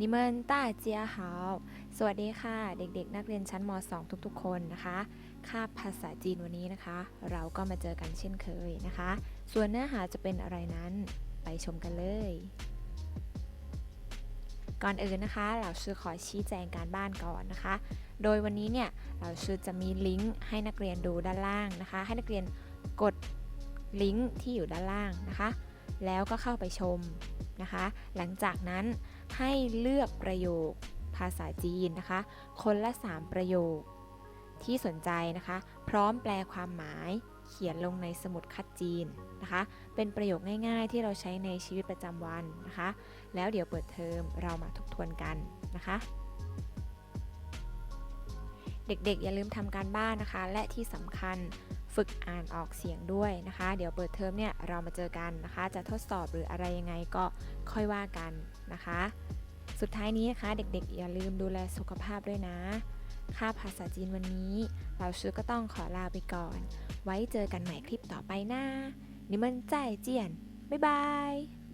นิเมินต้าเจียหาสวัสดีค่ะ เด็กๆ นักเรียนชั้นม .2 ทุกๆ คนนะคะ คาบภาษาจีนวันนี้นะคะ เราก็มาเจอกันเช่นเคยนะคะ ส่วนเนื้อหาจะเป็นอะไรนั้นไปชมกันเลย ก่อนอื่นนะคะ เราชื่อขอชี้แจงการบ้านก่อนนะคะ โดยวันนี้เนี่ย เราชื่อจะมีลิงก์ให้นักเรียนดูด้านล่างนะคะ ให้นักเรียนกดลิงก์ที่อยู่ด้านล่างนะคะ แล้วก็เข้าไปชม นะคะ หลังจากนั้นให้เลือกประโยคภาษาจีนนะคะ คนละ 3 ประโยค ที่สนใจนะคะ พร้อมแปลความหมายเขียนลงในสมุดคัดจีนนะคะ เป็นประโยคง่ายๆ ที่เราใช้ในชีวิตประจำวันนะคะ แล้วเดี๋ยวเปิดเทอมเรามาทบทวนกันนะคะ เด็กๆ อย่าลืมทำการบ้านนะคะ และที่สำคัญ ฝึกอ่านออกเสียงด้วยนะคะ เดี๋ยวเปิดเทอมเนี่ยเรามาเจอกันนะคะ จะทดสอบหรืออะไรยังไงก็ค่อยว่ากันนะคะ สุดท้ายนี้นะคะ เด็กๆ อย่าลืมดูแลสุขภาพด้วยนะ ค่าภาษาจีนวันนี้ เราชื่อก็ต้องขอลาไปก่อน ไว้เจอกันใหม่คลิปต่อไปนะนิมันใจเจียนบ๊ายบาย